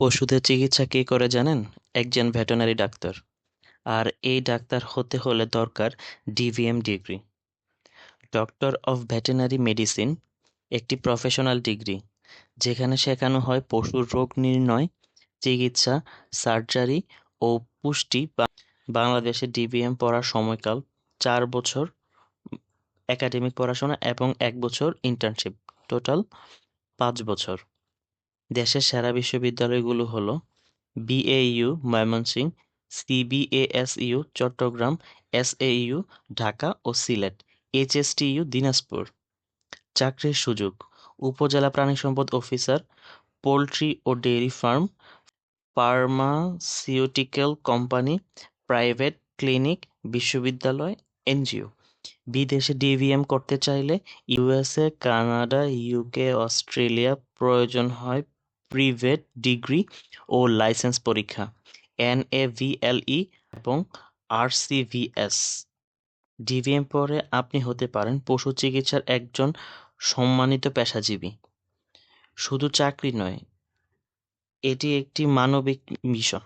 পশুদের চিকিৎসা কে করে জানেন? একজন ভেটেনারি ডাক্তার। আর এই ডাক্তার হতে হলে দরকার DVM degree. Doctor of veterinary medicine, একটি প্রফেশনাল ডিগ্রি, যেখানে শেখানো হয় পশুর রোগ নির্ণয়, চিকিৎসা, সার্জারি ও পুষ্টি বাংলাদেশে ডিভিএম পড়ার সময়কাল চার বছর, একাডেমিক পড়াশোনা এবং এক বছর ইন্টার্নশিপ টোটাল পাঁচ বছর। দেশের সেরা বিশ্ববিদ্যালয়গুলো হলো বিএইউ ময়মনসিংহ সিবিএসইউ চট্টগ্রাম এসএইউ ঢাকা ও সিলেট এইচএসটিইউ দিনাজপুর। চাকরির সুযোগ, উপজেলা প্রাণী সম্পদ অফিসার, পোলট্রি ও dairy farm, pharmaceutical company, private clinic, বিশ্ববিদ্যালয়, এনজিও। বিদেশে ডিভিএম করতে চাইলে ইউএসএ, কানাডা, ইউকে, অস্ট্রেলিয়া প্রয়োজন হয় প্রিভেট ডিগ্রি ও লাইসেন্স পরীক্ষা এনএভিএলই এবং আরসিভিএস ডিভিএম পরে আপনি হতে পারেন পশু চিকিৎসার একজন সম্মানিত পেশাজীবী। শুধু চাকরি নয়, এটি একটি মানবিক মিশন